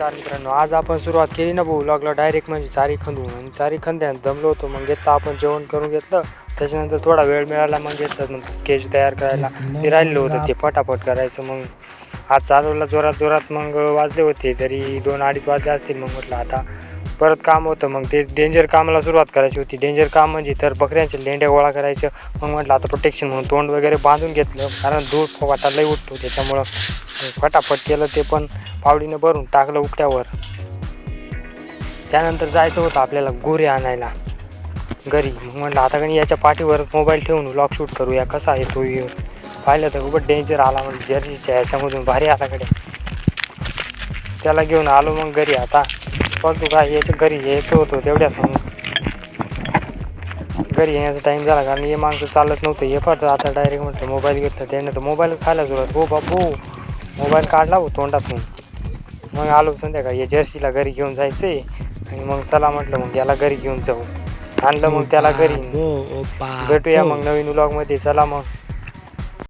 नमस्कार मित्रांनो आज आपण सुरुवात केली ना भाऊ लागलं डायरेक्ट म्हणजे चारी खंदून आणि चारी खंद्यानं दमलो होतो मग घेतलं आपण जेवण करून घेतलं. त्याच्यानंतर थोडा वेळ मिळाला मग घेतलं नंतर स्केच तयार करायला. ते राहिलं होतं ते पटापट करायचं मग आज चालवला जोरात जोरात मग वाजले होते तरी दोन अडीच वाजले असतील मग म्हटलं आता परत काम होतं मग ते डेंजर कामाला सुरुवात करायची होती. डेंजर काम म्हणजे तर बकऱ्यांचे लेंड्या गोळा करायचं मग म्हटलं आता प्रोटेक्शन म्हणून तोंड वगैरे बांधून घेतलं कारण धूळ वाटा लई उठतो त्याच्यामुळं. फटाफट केलं ते पण. पावडीनं भरून टाकलं उकट्यावर त्यानंतर जायचं होतं आपल्याला गोरे आणायला. घरी. मग म्हटलं आता कणी याच्या पाठीवर मोबाईल ठेवून लॉक शूट करूया. कसा आहे तो पाहिलं तर खूपच डेंजर आला म्हणजे जर्सीच्या याच्यामधून भारी आताकडे त्याला घेऊन आलो मग घरी. आता बघतो काय याच्या घरी येतो होतो तेवढ्याच मग. घरी येण्याचा टाईम झाला कारण हे माणसं चालत नव्हतं. हे पण आता डायरेक्ट म्हटलं मोबाईल घेतला. त्यानं तर मोबाईल खायला सुरुवात. हो बापू मोबाईल काढला हो तोंडातून. मग आलो संध्याकाळी. या जर्सीला घरी घेऊन जायचंय. आणि मग चला म्हटलं मग याला घरी घेऊन जाऊ. आणलं मग त्याला घरी. भेटूया मग नवीन व्लॉगमध्ये चला मग.